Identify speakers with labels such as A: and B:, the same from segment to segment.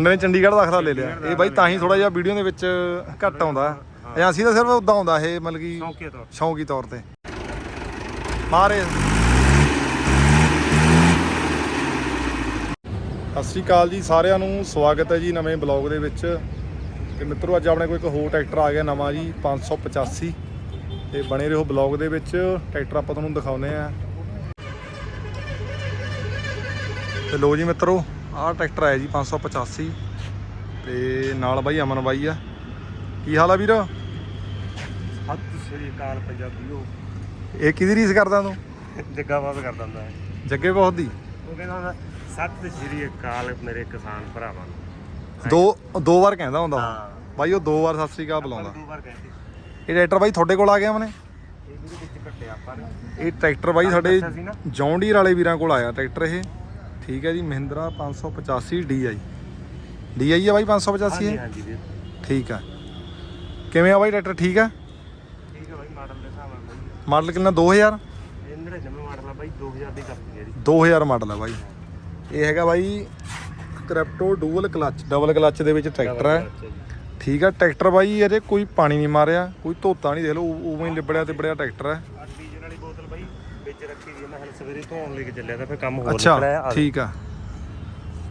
A: ਮੁੰਡੇ ਨੇ ਚੰਡੀਗੜ੍ਹ ਦਾ ਅਖਰਾ ਲੈ ਲਿਆ। ਇਹ ਬਾਈ ਤਾਂ ਹੀ ਥੋੜਾ ਜਿਹਾ ਵੀਡੀਓ ਦੇ ਵਿੱਚ ਘੱਟ ਆਉਂਦਾ। ਏਜੰਸੀ ਦਾ ਸਿਰਫ ਉਦਾਂ ਆਉਂਦਾ ਇਹ ਮਤਲਬ ਕਿ
B: ਸ਼ੌਂਕੀ ਤੌਰ
A: ਤੇ। ਮਾਰੇ। ਸਤਿ ਸ਼੍ਰੀ ਅਕਾਲ ਜੀ ਸਾਰਿਆਂ ਨੂੰ ਸਵਾਗਤ ਹੈ ਜੀ ਨਵੇਂ ਬਲੌਗ ਦੇ ਵਿੱਚ। ਤੇ ਮਿੱਤਰੋ ਅੱਜ ਆਪਣੇ ਕੋਲ ਇੱਕ ਹੋਰ ਟਰੈਕਟਰ ਆ ਗਿਆ ਨਵਾਂ ਜੀ 585 ਤੇ ਬਣੇ ਰਹੋ ਬਲੌਗ ਦੇ ਵਿੱਚ। ਟਰੈਕਟਰ ਆਪਾਂ ਤੁਹਾਨੂੰ ਦਿਖਾਉਨੇ ਆ ਤੇ ਲੋ ਜੀ ਮਿੱਤਰੋ ਆਹ ਟਰੈਕਟਰ ਆਇਆ ਜੀ 585 ਤੇ ਨਾਲ ਬਾਈ ਅਮਨ ਬਾਈ ਆ। ਕੀ ਹਾਲ ਆ ਵੀਰ?
B: ਸਤਿ ਸ੍ਰੀ ਅਕਾਲ ਪੰਜਾਬੀਓ।
A: ਇਹ ਕਿਹਦੀ ਰੀਸ ਕਰਦਾ ਤੂੰ?
B: ਜੱਗਾ ਬਾਤ ਕਰ ਦਿੰਦਾ ਹੈ।
A: ਜੱਗੇ ਬਹੁਤ ਦੀ?
B: ਉਹ ਕਹਿੰਦਾ ਹੁੰਦਾ, ਸਤਿ ਸ੍ਰੀ ਅਕਾਲ ਮੇਰੇ ਕਿਸਾਨ ਭਰਾਵਾਂ ਨੂੰ।
A: ਦੋ ਦੋ ਵਾਰ ਕਹਿੰਦਾ ਹੁੰਦਾ।
B: ਹਾਂ।
A: ਬਾਈ ਉਹ ਦੋ ਵਾਰ ਸਤਿ ਸ੍ਰੀ ਅਕਾਲ ਬੁਲਾਉਂਦਾ।
B: ਦੋ ਵਾਰ ਕਹਿੰਦੇ।
A: ਇਹ ਟਰੈਕਟਰ ਬਾਈ ਤੁਹਾਡੇ ਕੋਲ ਆ ਗਿਆ ਮਨੇ
B: ਇਹ
A: ਟਰੈਕਟਰ ਬਾਈ ਸਾਡੇ। ਜੌਂਡੀਰ ਵਾਲੇ ਵੀਰਾਂ ਕੋਲ ਆਇਆ ਟਰੈਕਟਰ ਇਹ। ਠੀਕ ਹੈ ਜੀ ਮਹਿੰਦਰਾ 585 DI DI ਆ ਬਾਈ 585
B: ਹਾਂਜੀ
A: ਹੈ
B: ਹਾਂਜੀ ਵੀਰ।
A: ਠੀਕ ਆ। ਕਿਵੇਂ ਆ ਬਾਈ ਟਰੈਕਟਰ ਠੀਕ ਆ?
B: ਠੀਕ ਹੈ ਬਾਈ ਮਾਡਲ ਦੇ ਹਿਸਾਬ ਨਾਲ ਬਾਈ।
A: ਮਾਡਲ ਕਿੰਨਾ 2000
B: ਇਹ 99 ਮਾਡਲ ਆ ਬਾਈ 2000 ਦੀ ਕਰਤੀ ਹੈ ਜੀ।
A: 2000 ਮਾਡਲ ਆ ਬਾਈ। ਇਹ ਹੈਗਾ ਬਾਈ crypto dual clutch double clutch ਦੇ ਵਿੱਚ ਟਰੈਕਟਰ ਹੈ। ਠੀਕ ਆ ਟਰੈਕਟਰ ਬਾਈ ਇਹਦੇ ਕੋਈ ਪਾਣੀ ਨਹੀਂ ਮਾਰਿਆ ਕੋਈ ਧੋਤਾ ਨਹੀਂ ਦੇਖ ਲਓ ਉਵੇਂ ਹੀ ਲਿਬੜਿਆ ਤੇ ਬੜਿਆ ਟਰੈਕਟਰ ਹੈ
B: ਆਹ ਡੀਜ਼ਲ ਵਾਲੀ ਬੋਤਲ ਬਾਈ ਵਿੱਚ ਰੱਖੀ ਦੀ ਹੈ, ਮੈਂ ਹਲ ਸਵੇਰੇ ਧੋਣ ਲੈ ਕੇ ਚੱਲਿਆ ਤਾਂ ਫਿਰ ਕੰਮ ਹੋਰ
A: ਅੱਛਾ
B: ਨਿਕਲਿਆ ਆ।
A: ਠੀਕ ਆ।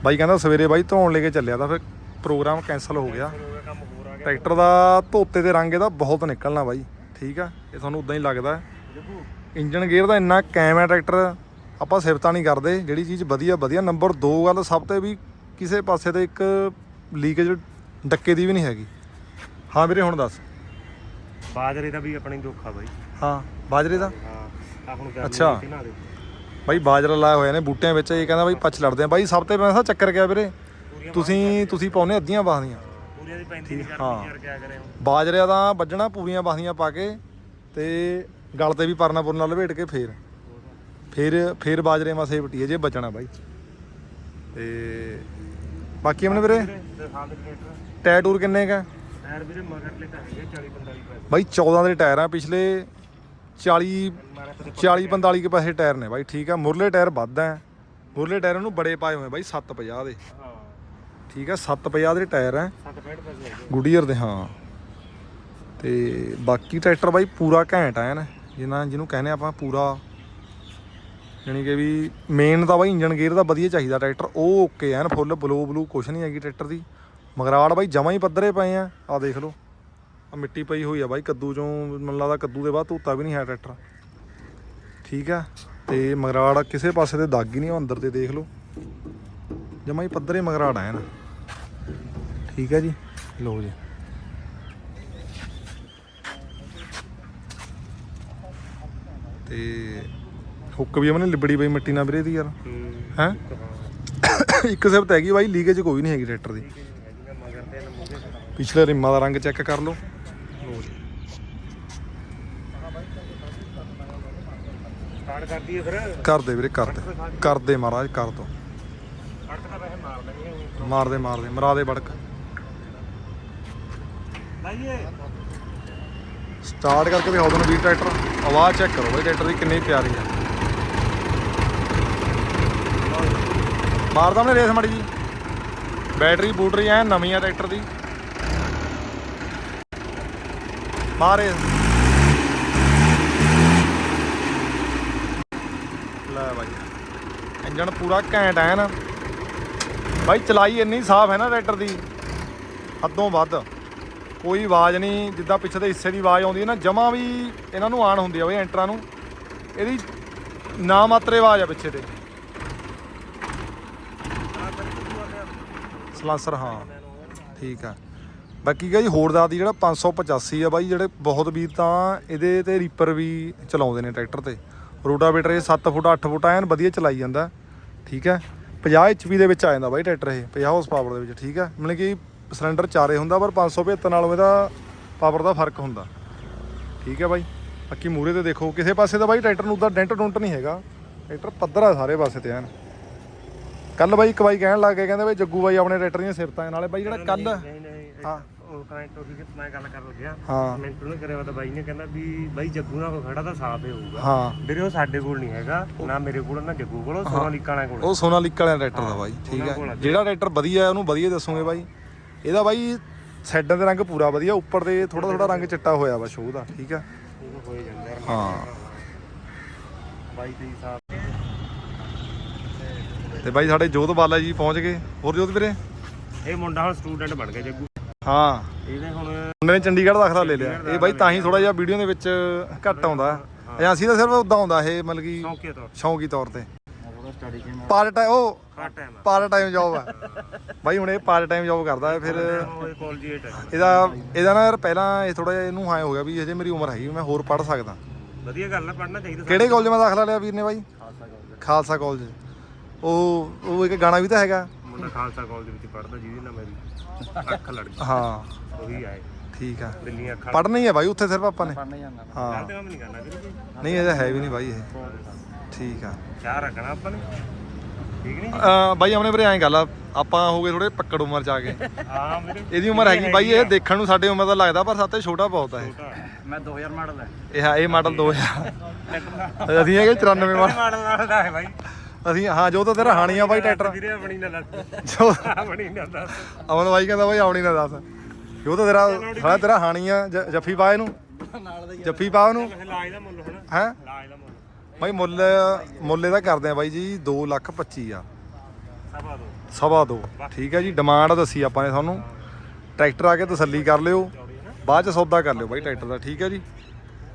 A: ਬਾਈ ਕਹਿੰਦਾ ਸਵੇਰੇ ਬਾਈ ਧੋਣ ਲੈ ਕੇ ਚੱਲਿਆ ਤਾਂ ਫਿਰ ਪ੍ਰੋਗਰਾਮ ਕੈਨਸਲ ਹੋ ਗਿਆ।
B: ਫਿਰ ਹੋ ਗਿਆ ਕੰਮ ਹੋਰ ਆ ਗਿਆ।
A: ਟਰੈਕਟਰ ਦਾ ਧੋਤੇ ਦੇ ਰੰਗ ਇਹਦਾ ਬਹੁਤ ਨਿਕਲਣਾ ਬਾਈ ਠੀਕ ਆ? ਇਹ ਤੁਹਾਨੂੰ ਉਦਾਂ ਹੀ ਲੱਗਦਾ।
B: ਜੱਗੂ
A: ਇੰਜਨ ਗੇਅਰ ਦਾ ਇੰਨਾ ਕੈਮ ਹੈ ਟਰੈਕਟਰ ਆਪਾਂ ਸਿਫਤਾਂ ਨਹੀਂ ਕਰਦੇ ਜਿਹੜੀ ਚੀਜ਼ ਵਧੀਆ ਵਧੀਆ। ਨੰਬਰ 2 ਗੱਲ ਸਭ ਤੇ ਵੀ ਕਿਸੇ ਪਾਸੇ ਤੇ ਇੱਕ ਲੀਕੇਜ ਡੱਕੇ ਦੀ ਵੀ ਨਹੀਂ ਹੈਗੀ। ਹਾਂ ਵੀਰੇ ਹੁਣ ਦੱਸ।
B: ਬਾਜਰੇ ਦਾ ਵੀ ਆਪਣੀ ਦੁੱਖ ਬਾਈ।
A: ਹਾਂ ਬਾਜਰੇ ਦਾ?
B: ਹੁਣ ਗਰਮੀ
A: ਅੱਛਾ।
B: ਨਾ ਦੇ
A: ਬਾਈ ਬਾਜਰਾ ਲਾਇਆ ਹੋਇਆ ਨੇ ਬੂਟਿਆਂ ਵਿੱਚ ਇਹ ਕਹਿੰਦਾ ਬਾਈ ਪੱਛ ਲੜਦੇ ਆ। ਬਾਈ ਸਭ ਤੋਂ ਪਹਿਲਾਂ ਚੱਕਰ ਕਿਆ ਵੀਰੇ? ਤੁਸੀਂ ਤੁਸੀਂ ਪਾਉਨੇ ਅੱਧੀਆਂ ਬਾਹਦੀਆਂ?
B: ਪੂਰੀਆਂ ਦੀ ਪੈਂਦੀ ਨਹੀਂ
A: ਹਾਂ।
B: ਗਰਮੀ ਯਾਰ ਕਿਆ ਕਰੇ ਹੁਣ।
A: ਬਾਜਰਿਆਂ ਦਾ ਵੱਜਣਾ ਪੂਰੀਆਂ ਬਾਹਦੀਆਂ ਪਾ ਕੇ ਤੇ ਗਲ ਤੇ ਵੀ ਪਰਨਾ ਪੁਰਨਾ ਲਪੇਟ ਕੇ ਫੇਰ। ਫੇਰ ਫੇਰ ਬਾਜਰੇ ਮਸੇ ਵਟੀਏ ਜੇ ਬਚਣਾ ਬਾਈ। ਤੇ ਬਾਕੀ ਆਪਣੇ ਵੀਰੇ?
B: ਹਾਂ ਦੇ ਟਰੈਕਟਰ
A: ਟਾਇਰ ਟੂਰ ਕਿੰਨੇ ਕਾ
B: ਟਾਇਰ ਵੀਰੇ ਮਗਰ ਲੈ ਤਾਂ ਹੈਗੇ 40 45 ਪੈਸੇ
A: ਬਾਈ 14 ਦੇ ਟਾਇਰ ਆ ਪਿਛਲੇ 40
B: ਮਾਰੇ ਤੇ
A: 40 45 ਕੇ ਪਾਸੇ ਟਾਇਰ ਨੇ ਬਾਈ, ਠੀਕ ਆ। ਮੁਰਲੇ ਟਾਇਰ ਵੱਧ ਆ ਮੁਰਲੇ ਟਾਇਰ ਉਹਨੂੰ ਬੜੇ ਪਾਏ ਹੋਏ ਬਾਈ 750 ਦੇ।
B: ਹਾਂ
A: ਠੀਕ ਆ 750 ਦੇ ਟਾਇਰ ਆ
B: 60 65 ਪੈਸੇ
A: ਗੁਡੀਅਰ ਦੇ, ਹਾਂ। ਤੇ ਬਾਕੀ ਟਰੈਕਟਰ ਬਾਈ ਪੂਰਾ ਘੈਂਟ ਆ ਨਾ ਜਿਹਨਾਂ ਜਿਹਨੂੰ ਕਹਿੰਦੇ ਆਪਾਂ ਪੂਰਾ। ਯਾਨੀ ਕਿ ਵੀ ਮੇਨ ਤਾਂ ਬਾਈ ਇੰਜਨ ਗੇਅਰ ਦਾ ਵਧੀਆ ਚਾਹੀਦਾ ਟਰੈਕਟਰ, ਉਹ ਓਕੇ ਐਨ ਫੁੱਲ ਬਲੋ ਬਲੂ ਕੁਛ ਨਹੀਂ ਹੈਗੀ ਟਰੈਕਟਰ ਦੀ। ਮਗਰਾੜ ਬਾਈ ਜਮਾਂ ਹੀ ਪੱਧਰੇ ਪਏ ਆ ਆ ਦੇਖ ਲਓ। ਆ ਮਿੱਟੀ ਪਈ ਹੋਈ ਆ ਬਾਈ ਕੱਦੂ ਚੋਂ ਮੈਨੂੰ ਲੱਗਦਾ ਕੱਦੂ ਦੇ ਬਾਅਦ ਧੋਤਾ ਵੀ ਨਹੀਂ ਹੈ ਟਰੈਕਟਰ। ਠੀਕ ਆ? ਤੇ ਮਗਰਾੜ ਕਿਸੇ ਪਾਸੇ ਤੇ ਦਾਗ ਹੀ ਨਹੀਂ ਉਹ ਅੰਦਰ ਤੇ ਦੇਖ ਲਓ। ਜਮਾਂ ਹੀ ਪੱਧਰੇ ਮਗਰਾੜ ਆ ਨਾ ਠੀਕ ਹੈ ਜੀ? ਲਓ ਜੀ। ਤੇ ਹੁੱਕ ਵੀ ਉਹਨੇ ਲਿਬੜੀ ਪਈ ਮਿੱਟੀ ਨਾਲ ਵੀਰੇ ਦੀ ਯਾਰ।
B: ਹੂੰ?
A: ਇੱਕ ਸਿਫਤ ਹੈਗੀ ਬਾਈ ਲੀਕੇਜ ਕੋਈ ਨਹੀਂ ਹੈਗੀ ਟਰੈਕਟਰ ਦੀ। ਪਿਛਲੇ ਰਿਮਾਂ ਦਾ ਰੰਗ ਚੈੱਕ ਕਰ ਲਓ। ਜੀ।
B: ਸਟਾਰਟ ਹੈ ਫਿਰ।
A: ਕਰ ਦੇ ਵੀਰੇ ਕਰ ਦੇ। ਕਰ ਦੇ ਮਹਾਰਾਜ ਕਰ ਦੋ।
B: ਸੜਕ ਤਾਂ ਵੈਸੇ ਮਾਰ ਲੈਣੀ
A: ਮਾਰ ਦੇ ਮਾਰ ਦੇ ਮਰਾ ਦੇ ਬੜਕ।
B: ਲਾਈਏ।
A: ਸਟਾਰਟ ਕਰਕੇ ਦਿਖਾਓ ਤੁਹਾਨੂੰ ਵੀਰ ਟਰੈਕਟਰ। ਆਵਾਜ਼ ਚੈੱਕ ਕਰੋ ਬਾਈ ਟਰੈਕਟਰ ਦੀ ਕਿੰਨੀ ਪਿਆਰੀ ਆ। ਮਾਰਦਾ ਮੈਂ ਰੇਸ ਮਾੜੀ ਜੀ। ਬੈਟਰੀ ਬੂਟਰੀ ਐ ਨਵੀਂ ਆ ਟਰੈਕਟਰ ਦੀ। ਮਾਰੇ। ਲੈ ਬਾਈ ਇੰਜਨ ਪੂਰਾ ਘੈਂਟ ਐ ਨਾ। ਬਾਈ, ਚਲਾਈ ਇੰਨੀ ਸਾਫ਼ ਹੈ ਨਾ ਟਰੈਕਟਰ ਦੀ। ਹੱਦੋਂ ਵੱਧ। ਕੋਈ ਆਵਾਜ਼ ਨਹੀਂ, ਜਿੱਦਾਂ ਪਿੱਛੇ ਦੇ ਹਿੱਸੇ ਦੀ ਆਵਾਜ਼ ਆਉਂਦੀ ਹੈ ਨਾ, ਜਮਾ ਵੀ ਇਹਨਾਂ ਨੂੰ ਆਣ ਹੁੰਦੀ ਆ ਬਈ, ਐਂਟਰਾਂ ਨੂੰ। ਇਹਦੀ ਨਾ ਮਾਤਰੇ ਆਵਾਜ਼ ਆ ਪਿੱਛੇ ਤੇ। ਸਲਾਂਸਰ, ਹਾਂ। ਠੀਕ ਆ। ਬਾਕੀ ਗਾ ਜੀ ਹੋਰ ਦਾ ਦੀ ਜਿਹੜਾ 585 ਆ ਬਾਈ ਜਿਹੜੇ ਬਹੁਤ ਵੀਰ ਤਾਂ ਇਹਦੇ ਤੇ ਰੀਪਰ ਵੀ ਚਲਾਉਂਦੇ ਨੇ ਟਰੈਕਟਰ ਤੇ। ਰੋਟਾਵੇਟਰ ਇਹ 7 ਫੁੱਟ 8 ਫੁੱਟ ਐਨ ਵਧੀਆ ਚਲਾਈ ਜਾਂਦਾ ਠੀਕ ਹੈ 50 HP ਦੇ ਵਿੱਚ ਆ ਜਾਂਦਾ ਬਾਈ ਟਰੈਕਟਰ ਇਹ 50 ਹਾਰਸ ਪਾਵਰ ਦੇ ਵਿੱਚ ਠੀਕ ਹੈ ਮਤਲਬ ਕਿ ਸਿਲੰਡਰ ਚਾਰੇ ਹੁੰਦਾ ਪਰ 575 ਨਾਲੋਂ ਇਹਦਾ ਪਾਵਰ ਦਾ ਫ਼ਰਕ ਹੁੰਦਾ। ਠੀਕ ਹੈ ਬਾਈ? ਬਾਕੀ ਮੂਰੇ ਤੇ ਦੇਖੋ ਕਿਸੇ ਪਾਸੇ ਤਾਂ ਬਾਈ ਟਰੈਕਟਰ ਨੂੰ ਉਦਾਂ ਡੈਂਟ ਡੁੰਟ ਨਹੀਂ ਹੈਗਾ। ਟਰੈਕਟਰ ਪੱਧਰ ਆ ਸਾਰੇ ਪਾਸੇ ਤੇ ਐਨ। ਕੱਲ ਬਾਈ ਇੱਕ ਬਾਈ ਕਹਿਣ ਲੱਗ ਗਏ ਕਹਿੰਦੇ ਬਾਈ ਜੱਗੂ ਬਾਈ ਆਪਣੇ ਟਰੈਕਟਰ ਦੀਆਂ ਸਿਫਤਾਂ ਨਾਲੇ ਬਾਈ ਜਿਹੜਾ ਕੱਲ ਹਾਂ।
B: ਉਹ ਕਮੈਂਟ ਉਹ ਕਿ ਮੈਂ ਗੱਲ ਕਰ ਲੱਗਿਆ।
A: ਹਾਂ।
B: ਕਮੈਂਟ ਉਹਨੇ ਕਰਿਆ ਵਾ ਤਾਂ ਬਾਈ ਨੇ ਕਹਿੰਦਾ ਵੀ ਬਾਈ ਜੱਗੂ ਨਾਲ ਕੋਈ ਖੜਾ ਤਾਂ ਸਾਫ਼ ਹੀ ਹੋਊਗਾ।
A: ਹਾਂ।
B: ਵੀਰੇ ਉਹ ਸਾਡੇ ਕੋਲ ਨਹੀਂ ਹੈਗਾ ਨਾ ਮੇਰੇ ਕੋਲ ਨਾ ਜੱਗੂ ਕੋਲ ਉਹ ਸੋਨਾਲੀਕਾ ਵਾਲਿਆਂ ਕੋਲ।
A: ਉਹ ਸੋਨਾਲੀਕਾ ਵਾਲਾ ਟਰੈਕਟਰ ਦਾ ਬਾਈ ਠੀਕ
B: ਉਹਨਾਂ ਕੋਲ
A: ਹੈ
B: ਆ।
A: ਜਿਹੜਾ ਟਰੈਕਟਰ ਵਧੀਆ ਹੈ ਉਹਨੂੰ ਵਧੀਆ ਦੱਸੋਗੇ ਬਾਈ। ਇਹਦਾ ਬਾਈ ਸਾਈਡਾਂ ਦੇ ਰੰਗ ਪੂਰਾ ਵਧੀਆ ਉੱਪਰ ਦੇ ਥੋੜਾ ਥੋੜਾ ਰੰਗ ਚਿੱਟਾ ਹੋਇਆ ਵਾ ਸ਼ੋਅ ਦਾ ਠੀਕ ਹੈ।
B: ਬਾਈ ਤੇ
A: ਬਾਈ ਸਾਡੇ ਜੋਤ ਬਾਲਾ ਜੀ ਪਹੁੰਚ ਗਏ। ਹੋਰ ਜੋਤ ਵੀਰੇ?
B: ਇਹ ਮੁੰਡਾ ਹੁਣ ਸਟੂਡੈਂਟ ਬਣ ਗਿਆ ਜੱਗੂ।
A: ਹਾਂ।
B: ਇਹਨੇ ਹੁਣ
A: ਮੁੰਡੇ ਨੇ ਚੰਡੀਗੜ੍ਹ ਦਾਖਲਾ ਲੈ ਲਿਆ। ਇਹ ਬਾਈ ਤਾਂ ਹੀ ਥੋੜਾ ਜਿਹਾ ਵੀਡੀਓ ਦੇ ਵਿੱਚ ਘੱਟ ਆਉਂਦਾ। ਏਜੰਸੀ ਦਾ ਸਿਰਫ ਉਦਾਂ ਆਉਂਦਾ ਇਹ ਮਤਲਬ ਕਿ
B: ਸ਼ੌਂਕੀ ਤੌਰ
A: ਸ਼ੌਂਕੀ ਤੌਰ ਤੇ।
B: ਥੋੜਾ ਸਟੱਡੀ ਕਿਵੇਂ
A: ਪਾਰਟ ਟਾਈਮ ਉਹ
B: ਘੱਟ ਟਾਈਮ ਆ।
A: ਪਾਰਟ ਟਾਈਮ ਜੌਬ ਹੈ ਬਾਈ ਹੁਣ ਇਹ ਪਾਰਟ ਟਾਈਮ ਜੌਬ ਕਰਦਾ ਹੈ ਫਿਰ
B: ਉਹ ਕਾਲਜੀਏਟ ਹੈ
A: ਇਹਦਾ ਇਹਦਾ ਨਾ ਯਾਰ ਪਹਿਲਾਂ ਇਹ ਥੋੜਾ ਜਿਹਾ ਇਹਨੂੰ ਹਾਏ ਹੋ ਗਿਆ ਵੀ ਹਜੇ ਮੇਰੀ ਉਮਰ ਹੈਗੀ ਮੈਂ ਹੋਰ ਪੜ੍ਹ ਸਕਦਾ।
B: ਵਧੀਆ ਗੱਲ ਹੈ ਪੜ੍ਹਨਾ ਚਾਹੀਦਾ
A: ਕਿਹੜੇ ਕਾਲਜ ਮੈਂ ਦਾਖਲਾ ਲਿਆ ਵੀਰ ਨੇ ਬਾਈ?
B: ਖਾਲਸਾ ਕਾਲਜ
A: ਖਾਲਸਾ ਕਾਲਜ ਉਹ ਉਹ ਇੱਕ ਗਾਣਾ ਵੀ ਤਾਂ ਹੈਗਾ।
B: ਮੁੰਡਾ ਖਾਲਸਾ ਕਾਲਜ ਦੇ ਵਿੱਚ ਪੜਦਾ ਜਿਹਦੀ ਨਾਲ ਮੇਰੀ ਅੱਖ ਲੜ ਗਈ।
A: ਹਾਂ।
B: ਉਹੀ ਆਏ।
A: ਠੀਕ ਆ।
B: ਦਿੱਲੀ ਅੱਖਾਂ
A: ਪੜ੍ਹਨਾ ਹੀ ਹੈ ਬਾਈ ਉੱਥੇ ਸਿਰਫ ਆਪਾਂ ਨੇ।
B: ਪੜਨੇ ਜਾਂਦਾ
A: ਹਾਂ।
B: ਗਲਤ ਕੰਮ ਨਹੀਂ ਕਰਨਾ ਵੀਰੇ
A: ਨਹੀਂ ਇਹਦਾ ਹੈ ਵੀ ਨਹੀਂ ਬਾਈ ਇਹ। ਠੀਕ ਆ।
B: ਚਾਹ ਰੱਖਣਾ ਆਪਾਂ ਨੇ। ਠੀਕ ਨਹੀਂ ਜੀ?
A: ਅਹ ਬਾਈ ਆਪਣੇ ਵੀਰੇ ਐਂ ਗੱਲ ਆ ਆਪਾਂ ਹੋ ਗਏ ਥੋੜੇ ਪੱਕੜ ਉਮਰ ਚ ਆ ਗਏ।
B: ਹਾਂ ਵੀਰੇ।
A: ਇਹਦੀ ਉਮਰ ਹੈਗੀ ਬਾਈ ਇਹ ਦੇਖਣ ਨੂੰ ਸਾਡੇ ਉਮਰ ਦਾ ਲੱਗਦਾ ਪਰ ਸਾਤੇ ਛੋਟਾ ਬਹੁਤ ਆ ਇਹ।
B: ਛੋਟਾ।
C: ਮੈਂ 2000 ਮਾਡਲ ਹੈ
A: ਇਹ ਹਾਂ, ਇਹ ਮਾਡਲ 2000 ਅਸੀਂ ਹੈਗੇ 94 ਮਾਡਲ।
B: ਮਾਡਲ ਨਾਲ ਦਾ ਹੈ ਬਾਈ।
A: ਅਸੀਂ ਹਾਂ ਜੋ ਤਾਂ ਤੇਰਾ ਹਾਣੀ ਆ ਬਾਈ ਟਰੈਕਟਰ।
B: ਵੀਰੇ ਆਪਣੀ ਨਾ ਦੱਸ।
A: ਜੋ
B: ਆਪਣੀ ਨਾ ਦੱਸ।
A: ਅਮਨ ਬਾਈ ਕਹਿੰਦਾ ਬਾਈ ਆਉਣੀ ਨਾ ਦੱਸ। ਜੋ ਤਾਂ ਤੇਰਾ ਸਾਲਾ ਤੇਰਾ ਹਾਣੀ ਆ ਜ- ਜੱਫੀ ਪਾ ਇਹਨੂੰ।
C: ਨਾਲ ਦਾ
A: ਜੱਫੀ ਪਾ ਉਹਨੂੰ।
B: ਲਾਜ ਦਾ ਮੁੱਲ ਹੁਣ।
A: ਹੈ?
B: ਲਾਜ ਦਾ ਮੁੱਲ।
A: ਬਾਈ ਮੁੱਲ ਮੁੱਲ ਇਹਦਾ ਕਰਦੇ ਆ ਬਾਈ ਜੀ 2 ਲੱਖ 25 ਆ।
B: ਸਭਾ ਦੋ।
A: ਸਵਾ ਦੋ। ਠੀਕ ਹੈ ਜੀ ਡਿਮਾਂਡ ਦੱਸੀ ਆਪਾਂ ਨੇ ਤੁਹਾਨੂੰ। ਟਰੈਕਟਰ ਆ ਕੇ ਤਸੱਲੀ ਕਰ ਲਿਓ। ਬਾਅਦ ਚ ਸੌਦਾ ਕਰ ਲਿਓ ਬਾਈ ਟਰੈਕਟਰ ਦਾ ਠੀਕ ਹੈ ਜੀ।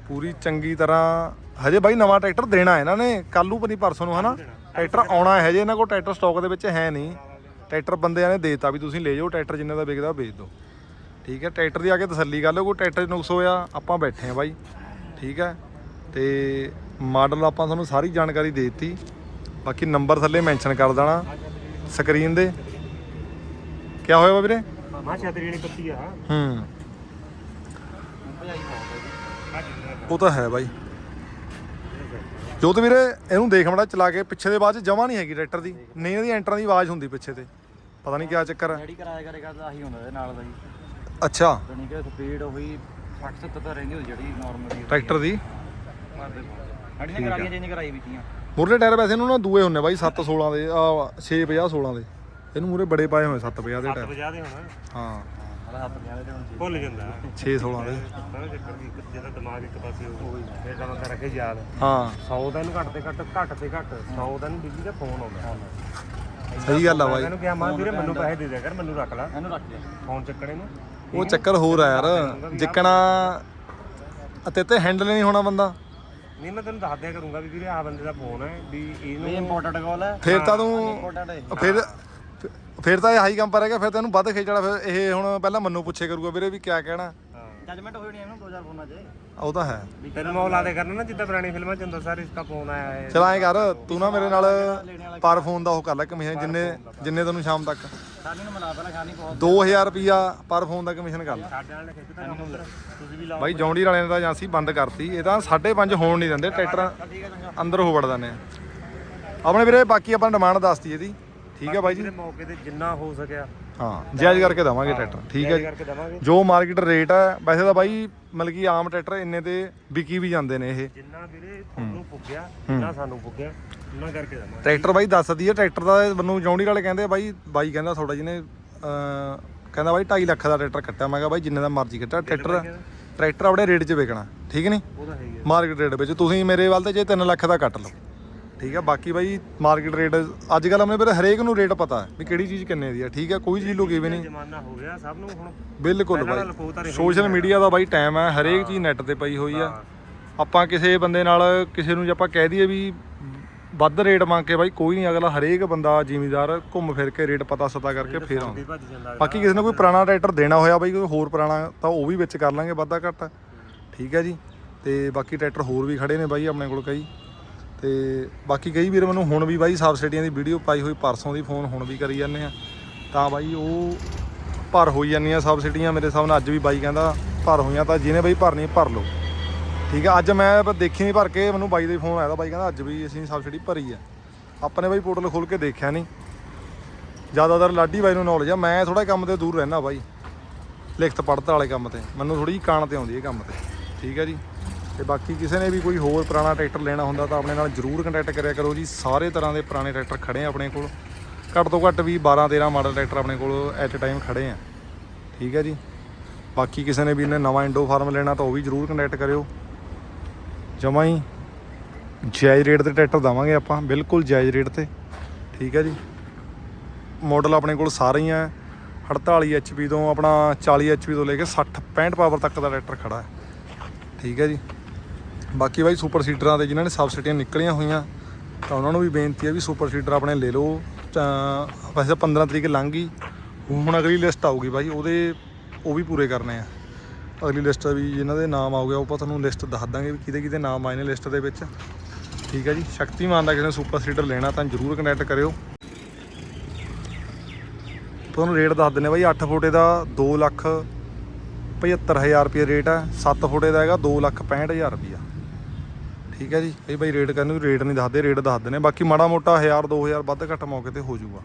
A: ਪੂਰੀ ਚੰਗੀ ਤਰ੍ਹਾਂ ਹਜੇ ਬਾਈ ਨਵਾਂ ਟਰੈਕਟਰ ਦੇਣਾ ਇਹਨਾਂ ਨੇ ਕੱਲੂ ਪਨੀ ਪਰਸੋਂ ਨੂੰ ਹਨਾ? ਟਰੈਕਟਰ ਆਉਣਾ ਹੈ ਹਜੇ ਇਹਨਾਂ ਕੋਲ ਟਰੈਕਟਰ ਸਟਾਕ ਦੇ ਵਿੱਚ ਹੈ ਨਹੀਂ। ਟਰੈਕਟਰ ਬੰਦਿਆਂ ਨੇ ਦੇਤਾ ਵੀ ਤੁਸੀਂ ਲੈ ਜਾਓ ਟਰੈਕਟਰ ਜਿੰਨੇ ਦਾ ਵਿਕਦਾ ਵੇਚ ਦਿਓ। ਠੀਕ ਹੈ ਟਰੈਕਟਰ ਦੀ ਆ ਕੇ ਤਸੱਲੀ ਕਰ ਲਿਓ ਕੋਈ ਟਰੈਕਟਰ ਨੁਕਸ ਹੋਇਆ ਆਪਾਂ ਬੈਠੇ ਆ ਬਾਈ। ਠੀਕ ਹੈ ਤੇ ਮਾਡਲ ਆਪਾਂ ਤੁਹਾਨੂੰ ਸਾਰੀ ਜਾਣਕਾਰੀ ਦੇ ਦਿੱਤੀ। ਬਾਕੀ ਨੰਬਰ ਥੱਲੇ ਮੈਂਸ਼ਨ ਕਰ ਦੇਣਾ ਸਕਰੀਨ ਦੇ। ਕਿਆ ਹੋਇਆ ਵੀਰੇ?
B: ਮਾ ਛਤਰੀ ਵਾਲੀ ਪੱਤੀ ਆ।
A: ਹੂੰ। ਉਹ ਤਾਂ ਹੈ ਬਾਈ। ਜੋਤ ਵੀਰੇ ਇਹਨੂੰ ਦੇਖ ਮੜਾ ਚਲਾ ਕੇ ਪਿੱਛੇ ਦੇ ਬਾਅਦ ਚ ਜਮਾ ਨਹੀਂ ਹੈਗੀ ਟਰੈਕਟਰ ਦੀ। ਨਹੀਂ ਇਹਦੀ ਐਂਟਰਾਂ ਦੀ ਆਵਾਜ਼ ਹੁੰਦੀ ਪਿੱਛੇ ਤੇ। ਪਤਾ ਨਹੀਂ ਕਿਆ ਚੱਕਰ ਹੈ
C: ਜਿਹੜੀ ਕਰਾਇਆ ਕਰੇਗਾ ਤਾਂ ਆਹੀ ਹੁੰਦਾ ਇਹਦੇ ਨਾਲ ਦਾ ਜੀ
A: ਅੱਛਾ
C: ਜਾਣੀ ਕਿ ਸਪੀਡ ਉਹੀ 60 70 ਤਾਂ ਰਹਿੰਦੀ ਹੋਈ ਜਿਹੜੀ ਨਾਰਮਲ
A: ਟਰੈਕਟਰ ਦੀ?
C: ਮਾਰਦੇ ਸਾਡੀ ਨੇ ਕਰਾਈਆਂ ਚੇਂਜ ਕਰਾਈ ਵੀਤੀਆਂ
A: ਮੁਰਲੇ ਟਾਇਰ ਵੈਸੇ ਇਹਨੂੰ ਨਾ ਦੂਏ ਹੁੰਨੇ ਬਾਈ 7 16 ਦੇ ਆ 6 50 16 ਦੇ। ਇਹਨੂੰ ਮੂਰੇ ਬੜੇ ਪਾਏ ਹੋਏ 7 50 ਦੇ
B: ਸੱਤ
A: ਟਾਇਰ।
B: ਵਜਾ ਦੇ ਹੁਣ।
A: ਹਾਂ।
B: ਭੁੱਲ ਜਾਂਦਾ।
A: 6 16 ਦੇ।
B: ਸਾਰਾ ਚੱਕਰ ਕੀ ਜਿਹਦਾ ਦਿਮਾਗ ਇੱਕ ਪਾਸੇ ਹੋਊ ਫਿਰ ਤਾਂ ਬੰਦਾ ਰੱਖੇ ਯਾਦ।
A: ਹਾਂ।
B: 100 ਦਾ ਇਹਨੂੰ ਘੱਟ ਤੇ ਘੱਟ ਘੱਟ ਤੇ ਘੱਟ। 100 ਦਾ ਇਹਨੂੰ ਬਿਜਲੀ ਦਾ ਫੋਨ ਆਉਂਦਾ।
A: ਸਹੀ ਗੱਲ ਆ
B: ਮੈਂ
A: ਬਾਈ
B: ਇਹਨੂੰ ਕਿਹਾ ਮਾਂ ਵੀਰੇ ਮੈਨੂੰ ਪੈਸੇ ਦੇ ਦਿਆ ਕਰ ਮੈਨੂੰ ਰੱਖ ਲੈ।
C: ਇਹਨੂੰ ਰੱਖ ਲਿਆ
B: ਫੋਨ ਚੱਕਣੇ ਨੂੰ।
A: ਉਹ ਚੱਕਰ ਹੋਰ ਆ ਯਾਰ। ਜਿੱਕਣਾ ਅਤੇ ਤੇ ਹੈਂਡਲ ਨਹੀਂ ਹੋਣਾ ਬੰਦਾ।
B: ਨਹੀਂ ਮੈਂ ਤੈਨੂੰ ਦੱਸ ਦਿਆ ਕਰੂੰਗਾ ਵੀ ਵੀਰੇ ਆ ਬੰਦੇ ਦਾ ਫੋਨ ਹੈ ਵੀ
C: ਇਹ
B: ਇਹਨੂੰ
C: ਇੰਪੋਰਟੈਂਟ ਕਾਲ ਹੈ।
A: ਫੇਰ ਤਾਂ ਤੂੰ
C: ਇੰਪੋਰਟੈਂਟ ਹੈ।
A: ਫਿਰ ਫਿਰ ਤਾਂ ਇਹ ਹਾਈ ਕੰਪਰ ਹੈਗਾ ਫਿਰ ਤੈਨੂੰ ਵੱਧ ਖੇਚਣਾ ਫਿਰ ਇਹ ਹੁਣ ਪਹਿਲਾਂ ਮੰਨੂ ਪੁੱਛੇ ਕਰੂਗਾ ਵੀਰੇ ਵੀ ਕਿਆ ਕਹਿਣਾ।
B: ਹਾਂ
C: ਜਜਮੈਂਟ ਹੋਈ ਨਹੀਂ ਇਹਨੂੰ 2000 ਫੋਨਾਂ 'ਚ।
A: ਉਹ ਤਾਂ ਹੈ।
B: ਤੈਨੂੰ ਮੈਂ ਲਾ ਦੇ ਕਰਨਾ ਨਾ ਜਿੱਦਾਂ ਪੁਰਾਣੀ ਫਿਲਮਾਂ ਚ ਹੁੰਦਾ ਸਰ ਇਸਕਾ ਫੋਨ ਆਇਆ ਹੈ
A: ਚਲ ਐਂ ਕਰ ਤੂੰ ਨਾ ਮੇਰੇ ਨਾਲ ਪਰ ਫੋਨ ਦਾ ਉਹ ਕਰ ਲੈ ਕਮਿਸ਼ਨ ਜਿੰਨੇ ਜਿੰਨੇ ਤੈਨੂੰ ਸ਼ਾਮ ਤੱਕ।
C: ਸਾਡੀ ਨੂੰ ਮਿਲਾ ਪਹਿਲਾਂ ਖਾਣੀ ਬਹੁਤ
A: 2000 ਰੁਪਿਆ ਪਰ ਫੋਨ ਦਾ ਕਮਿਸ਼ਨ ਕਰ ਲੈ।
B: ਸਾਡੇ ਨਾਲ ਖਿੱਚ ਤਾਂ ਕੰਮ ਤੁਸੀਂ ਵੀ ਲਾਓ।
A: ਬਾਈ ਜੌਂਡੀ ਵਾਲਿਆਂ ਤਾਂ ਏਜੰਸੀ ਬੰਦ ਕਰਤੀ। ਇਹ ਤਾਂ 5.5 ਹੋਣ ਨਹੀਂ ਦਿੰਦੇ ਟਰੈਕਟਰ ਅੰਦਰ ਹੋ ਵੜਦੇ ਨੇ ਆਪਣੇ ਵੀਰੇ ਬਾਕੀ ਆਪਾਂ ਡਿਮਾਂਡ ਦੱਸਤੀ ਇਹਦੀ। ਠੀਕ ਹੈ ਬਾਈ ਜੀ।
B: ਮੌਕੇ ਤੇ ਜਿੰਨਾ ਹੋ ਸਕਿਆ।
A: ਹਾਂ ਜਾਇਜ਼ ਕਰਕੇ ਦਵਾਂਗੇ ਟਰੈਕਟਰ ਠੀਕ ਹੈ ਜੀ।
B: ਕਰਕੇ ਦਵਾਂਗੇ।
A: ਜੋ ਮਾਰਕੀਟ ਰੇਟ ਹੈ ਵੈਸੇ ਤਾਂ ਬਾਈ ਮਤਲਬ ਕਿ ਆਮ ਟਰੈਕਟਰ ਇੰਨੇ ਤੇ ਵਿਕੀ ਵੀ ਜਾਂਦੇ ਨੇ ਇਹ।
B: ਜਿੰਨਾ ਵੀਰੇ ਤੁਹਾਨੂੰ ਪੁੱਗਿਆ ਜਿੰਨਾ ਸਾਨੂੰ ਪੁੱਗਿਆ ਉਹਨਾਂ ਕਰਕੇ ਦਵਾਂਗੇ।
A: ਟਰੈਕਟਰ ਬਾਈ ਦੱਸਦੀ ਹੈ ਟਰੈਕਟਰ ਦਾ ਮੈਨੂੰ ਜੌਂਡੀ ਵਾਲੇ ਕਹਿੰਦੇ ਬਾਈ ਬਾਈ ਕਹਿੰਦਾ ਤੁਹਾਡਾ ਜਿਹਨੇ ਕਹਿੰਦਾ ਬਾਈ 2.5 ਲੱਖ ਦਾ ਟਰੈਕਟਰ ਕੱਟਿਆ। ਮੈਂ ਕਿਹਾ ਬਾਈ ਜਿੰਨੇ ਦਾ ਮਰਜ਼ੀ ਕੱਟਿਆ ਟਰੈਕਟਰ ਟਰੈਕਟਰ ਆਪਣੇ ਰੇਟ 'ਚ ਵਿਕਣਾ ਠੀਕ ਨਹੀਂ? ਮਾਰਕੀਟ ਰੇਟ ਵਿੱਚ ਤੁਸੀਂ ਮੇਰੇ ਵੱਲ ਤੇ ਜੇ 3 ਲੱਖ ਦਾ ਕੱਟ ਲਓ। ਠੀਕ ਹੈ ਬਾਕੀ ਬਾਈ ਮਾਰਕੀਟ ਰੇਟ ਅੱਜ ਕੱਲ ਆਪਣੇ ਵੀਰੇ ਹਰੇਕ ਨੂੰ ਰੇਟ ਪਤਾ ਹੈ ਵੀ ਕਿਹੜੀ ਚੀਜ਼ ਕਿੰਨੇ ਦੀ ਹੈ ਠੀਕ ਹੈ ਕੋਈ ਚੀਜ਼ ਲੁਕੀ ਵੀ ਨਹੀਂ।
B: ਜ਼ਮਾਨਾ ਹੋ ਗਿਆ ਸਭ ਨੂੰ ਹੁਣ।
A: ਬਿਲਕੁਲ ਬਾਈ। ਸੋਸ਼ਲ ਮੀਡੀਆ ਦਾ ਬਾਈ ਟਾਈਮ ਹੈ ਹਰੇਕ ਚੀਜ਼ ਨੈਟ ਤੇ ਪਈ ਹੋਈ ਆ। ਆਪਾਂ ਕਿਸੇ ਬੰਦੇ ਨਾਲ ਕਿਸੇ ਨੂੰ ਜੇ ਆਪਾਂ ਕਹਿ ਦਈਏ ਵੀ ਵੱਧ ਰੇਟ ਮੰਗ ਕੇ ਬਾਈ ਕੋਈ ਨਹੀਂ ਅਗਲਾ ਹਰੇਕ ਬੰਦਾ ਜ਼ਿਮੀਦਾਰ ਘੁੰਮ ਫਿਰ ਕੇ ਰੇਟ ਪਤਾ ਸਤਾ ਕਰਕੇ ਫੇਰ ਆਉਂਦਾ। ਬਾਕੀ ਕਿਸੇ ਨੇ ਕੋਈ ਪੁਰਾਣਾ ਟਰੈਕਟਰ ਦੇਣਾ ਹੋਇਆ ਬਾਈ ਕੋਈ ਹੋਰ ਪੁਰਾਣਾ ਤਾਂ ਉਹ ਵੀ ਵਿੱਚ ਕਰ ਲਾਂਗੇ ਵਾਧਾ ਘੱਟ। ਠੀਕ ਹੈ ਜੀ। ਤੇ ਬਾਕੀ ਟਰੈਕਟਰ ਹੋਰ ਵੀ ਖੜੇ ਨੇ ਬਾਈ ਆਪਣੇ ਕੋਲ ਕਈ। ਤੇ ਬਾਕੀ ਕਈ ਵੀਰ ਮੈਨੂੰ ਹੁਣ ਵੀ ਬਾਈ ਸਬਸਿਡੀਆਂ ਦੀ ਵੀਡੀਓ ਪਾਈ ਹੋਈ, ਪਰਸੋਂ ਦੀ ਫੋਨ ਹੁਣ ਵੀ ਕਰੀ ਜਾਂਦੇ ਆ। ਤਾਂ ਬਾਈ ਉਹ ਭਰ ਹੋਈ ਜਾਂਦੀਆਂ ਸਬਸਿਡੀਆਂ ਮੇਰੇ ਹਿਸਾਬ ਨਾਲ, ਅੱਜ ਵੀ ਬਾਈ ਕਹਿੰਦਾ ਭਰ ਹੋਈਆਂ, ਤਾਂ ਜਿਹਨੇ ਬਾਈ ਭਰਨੀ ਭਰ ਲਓ। ਠੀਕ ਹੈ ਅੱਜ ਮੈਂ ਦੇਖੀ ਨਹੀਂ ਭਰ ਕੇ, ਮੈਨੂੰ ਬਾਈ ਦੇ ਫੋਨ ਆਇਆ ਤਾਂ ਬਾਈ ਕਹਿੰਦਾ ਅੱਜ ਵੀ ਅਸੀਂ ਸਬਸਿਡੀ ਭਰੀ ਆ। ਆਪਣੇ ਬਾਈ ਪੋਰਟਲ ਖੋਲ ਕੇ ਦੇਖਿਆ ਨਹੀਂ ਜ਼ਿਆਦਾਤਰ ਲਾਡੀ ਬਾਈ ਨੂੰ ਨੌਲੇਜ ਆ, ਮੈਂ ਥੋੜਾ ਕੰਮ ਤੇ ਦੂਰ ਰਹਿਣਾ ਬਾਈ। ਲਿਖਤ ਪੜਤ ਵਾਲੇ ਕੰਮ ਤੇ, ਮੈਨੂੰ ਥੋੜੀ ਜਿਹੀ ਕਾਣ ਤੇ ਆਉਂਦੀ ਹੈ ਕੰਮ ਤੇ। ਠੀਕ ਹੈ ਜੀ। ਤੇ ਬਾਕੀ ਕਿਸੇ ਨੇ ਵੀ ਕੋਈ ਹੋਰ ਪੁਰਾਣਾ ਟਰੈਕਟਰ ਲੈਣਾ ਹੁੰਦਾ ਤਾਂ ਆਪਣੇ ਨਾਲ ਜਰੂਰ ਕੰਟੈਕਟ ਕਰਿਆ ਕਰੋ ਜੀ। ਸਾਰੇ ਤਰ੍ਹਾਂ ਦੇ ਪੁਰਾਣੇ ਟਰੈਕਟਰ ਖੜੇ ਆ ਆਪਣੇ ਕੋਲ। ਘੱਟ ਤੋਂ ਘੱਟ ਵੀ 12 13 ਮਾਡਲ ਟਰੈਕਟਰ ਆਪਣੇ ਕੋਲ ਐਟ ਅ ਟਾਈਮ ਖੜੇ ਆ। ਠੀਕ ਹੈ ਜੀ। ਬਾਕੀ ਕਿਸੇ ਨੇ ਵੀ ਇਹਨੇ ਨਵਾਂ ਇੰਡੋ ਫਾਰਮ ਲੈਣਾ ਤਾਂ ਉਹ ਵੀ ਜਰੂਰ ਕੰਟੈਕਟ ਕਰਿਓ। ਜਮਾਂ ਹੀ ਜਾਇਜ਼ ਰੇਟ ਤੇ ਟਰੈਕਟਰ ਦਵਾਂਗੇ ਆਪਾਂ, ਬਿਲਕੁਲ ਜਾਇਜ਼ ਰੇਟ ਤੇ। ਠੀਕ ਹੈ ਜੀ। ਮਾਡਲ ਆਪਣੇ ਕੋਲ ਸਾਰੇ ਹੀ ਆ। 48 HP ਤੋਂ ਆਪਣਾ 40 HP ਤੋਂ ਲੈ ਕੇ 60 65 ਪਾਵਰ ਤੱਕ ਦਾ ਟਰੈਕਟਰ ਖੜਾ ਹੈ। ਠੀਕ ਹੈ ਜੀ। ਬਾਕੀ ਬਾਈ ਸੁਪਰ ਸੀਡਰਾਂ ਦੇ ਜਿਨ੍ਹਾਂ ਨੇ ਸਬਸਿਡੀਆਂ ਨਿਕਲੀਆਂ ਹੋਈਆਂ, ਤਾਂ ਉਹਨਾਂ ਨੂੰ ਵੀ ਬੇਨਤੀ ਹੈ ਵੀ ਸੁਪਰ ਸੀਡਰ ਆਪਣੇ ਲੈ ਲਓ। ਤਾਂ ਵੈਸੇ 15 ਤਰੀਕ ਲੰਘ ਗਈ, ਹੁਣ ਅਗਲੀ ਲਿਸਟ ਆਊਗੀ ਬਾਈ, ਉਹਦੇ ਉਹ ਵੀ ਪੂਰੇ ਕਰਨੇ ਆ। ਅਗਲੀ ਲਿਸਟ ਵੀ ਜਿਨ੍ਹਾਂ ਦੇ ਨਾਮ ਆਉਗੇ ਉਹ ਆਪਾਂ ਤੁਹਾਨੂੰ ਲਿਸਟ ਦੱਸ ਦਾਂਗੇ ਵੀ ਕਿਹਦੇ ਕਿਹਦੇ ਨਾਮ ਆਏ ਨੇ ਲਿਸਟ ਦੇ ਵਿੱਚ। ਠੀਕ ਹੈ ਜੀ, ਸ਼ਕਤੀਮਾਨ ਦਾ ਕਿਸੇ ਨੇ ਸੁਪਰ ਸੀਡਰ ਲੈਣਾ ਤਾਂ ਜਰੂਰ ਕਨੈਕਟ ਕਰਿਓ। ਤੁਹਾਨੂੰ ਰੇਟ ਦੱਸ ਦਿੰਨੇ ਬਾਈ 8 ਫੁੱਟੇ ਦਾ 2 ਲੱਖ 75000 ਰੁਪਏ ਰੇਟ ਹੈ 7 ਫੁੱਟੇ ਦਾ ਹੈਗਾ 2 ਲੱਖ 65000 ਰੁਪਿਆ ਠੀਕ ਹੈ ਜੀ। ਇਹ ਬਾਈ ਰੇਟ ਕਹਿੰਦੇ ਰੇਟ ਨਹੀਂ ਦੱਸਦੇ ਰੇਟ ਦੱਸਦੇ ਨੇ। ਬਾਕੀ ਮਾੜਾ ਮੋਟਾ 1000 2000 ਵੱਧ ਘੱਟ ਮੌਕੇ ਤੇ ਹੋ ਜਾਊਗਾ।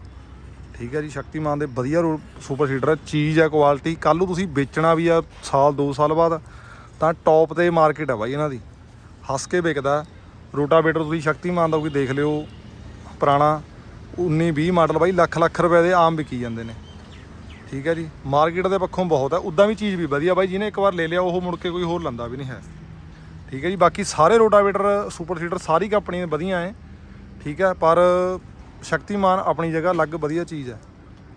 A: ਠੀਕ ਹੈ ਜੀ, ਸ਼ਕਤੀਮਾਨ ਦੇ ਵਧੀਆ ਰੋ- ਸੁਪਰ ਸੀਡਰ ਹੈ। ਚੀਜ਼ ਹੈ ਕੁਆਲਿਟੀ ਕੱਲ ਨੂੰ ਤੁਸੀਂ ਵੇਚਣਾ ਵੀ ਆ ਸਾਲ 2 ਸਾਲ ਬਾਅਦ, ਤਾਂ ਟੌਪ ਤੇ ਮਾਰਕੀਟ ਹੈ ਬਾਈ ਇਹਨਾਂ ਦੀ। ਹੱਸ ਕੇ ਵਿਕਦਾ ਰੋਟਾਵੇਟਰ ਤੁਸੀਂ ਸ਼ਕਤੀਮਾਨ ਦਾ ਕੋਈ ਦੇਖ ਲਿਓ। ਪੁਰਾਣਾ 19 20 ਮਾਡਲ ਬਾਈ, ਲੱਖ ਲੱਖ ਰੁਪਏ ਦੇ ਆਮ ਵਿਕੀ ਜਾਂਦੇ ਨੇ। ਠੀਕ ਹੈ ਜੀ। ਮਾਰਕੀਟ ਦੇ ਪੱਖੋਂ ਬਹੁਤ ਹੈ। ਉਦਾਂ ਵੀ ਚੀਜ਼ ਵੀ ਵਧੀਆ ਬਾਈ, ਜਿਹਨੇ ਇੱਕ ਵਾਰ ਲੈ ਲਿਆ, ਉਹ ਮੁੜ ਕੇ ਕੋਈ ਹੋਰ ਲੰਦਾ ਵੀ ਨਹੀਂ ਹੈ। ਠੀਕ ਹੈ ਜੀ, ਬਾਕੀ ਸਾਰੇ ਰੋਟਾਵੇਟਰ, ਸੁਪਰ ਸੀਡਰ ਸਾਰੀ ਕੰਪਨੀ ਦੇ ਵਧੀਆ ਹੈ ਠੀਕ ਹੈ, ਪਰ ਸ਼ਕਤੀਮਾਨ ਆਪਣੀ ਜਗ੍ਹਾ ਅਲੱਗ ਵਧੀਆ ਚੀਜ਼ ਹੈ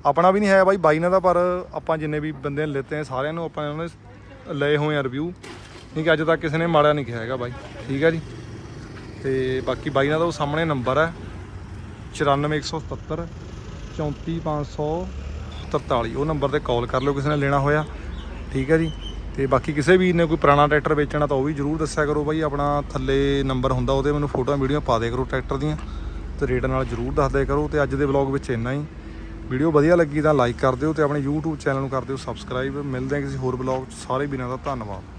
A: ਆਪਣਾ ਵੀ ਨਹੀਂ ਹੈ ਬਾਈ ਬਾਈ ਨਾਲ ਦਾ, ਪਰ ਆਪਾਂ ਜਿੰਨੇ ਵੀ ਬੰਦੇ ਨੇ ਲਿੱਤੇ ਆ ਸਾਰਿਆਂ ਨੂੰ ਆਪਾਂ ਉਹਨਾਂ ਨੇ ਲਏ ਹੋਏ ਆ ਰਿਵਿਊ ਨਹੀਂ ਕਿ ਅੱਜ ਤੱਕ ਕਿਸੇ ਨੇ ਮਾੜਾ ਨਹੀਂ ਕਿਹਾ ਹੈਗਾ ਬਾਈ। ਠੀਕ ਹੈ ਜੀ। ਤੇ ਬਾਕੀ ਬਾਈ ਨਾਲ ਦਾ ਉਹ ਸਾਹਮਣੇ ਨੰਬਰ ਹੈ 94177 34543 ਉਹ ਨੰਬਰ ਤੇ ਕਾਲ ਕਰ ਲਿਓ, ਕਿਸੇ ਨੇ ਲੈਣਾ ਹੋਇਆ। ਠੀਕ ਹੈ ਜੀ। ਤੇ ਬਾਕੀ ਕਿਸੇ ਵੀ ਨੇ ਕੋਈ ਪੁਰਾਣਾ ਟਰੈਕਟਰ ਵੇਚਣਾ ਤਾਂ ਉਹ ਵੀ ਜਰੂਰ ਦੱਸਿਆ ਕਰੋ ਬਾਈ, ਆਪਣਾ ਥੱਲੇ ਨੰਬਰ ਹੁੰਦਾ ਉਹਦੇ ਮੈਨੂੰ ਫੋਟੋਆਂ, ਵੀਡੀਓ ਪਾ ਦੇ ਕਰੋ ਟਰੈਕਟਰ ਦੀਆਂ ਤੇ ਰੇਟ ਨਾਲ ਜਰੂਰ ਦੱਸ ਦਿਆ ਕਰੋ ਤੇ ਅੱਜ ਦੇ ਵਲੌਗ ਵਿੱਚ ਇੰਨਾ ਹੀ। ਵੀਡੀਓ ਵਧੀਆ ਲੱਗੀ ਤਾਂ ਲਾਈਕ ਕਰ ਦਿਓ ਤੇ ਆਪਣੇ YouTube ਚੈਨਲ ਨੂੰ ਕਰ ਦਿਓ ਸਬਸਕ੍ਰਾਈਬ। ਮਿਲਦੇ ਹਾਂ ਕਿਸੇ ਹੋਰ ਵਲੌਗ 'ਚ। ਸਾਰੇ ਵੀਰਾਂ ਦਾ ਧੰਨਵਾਦ।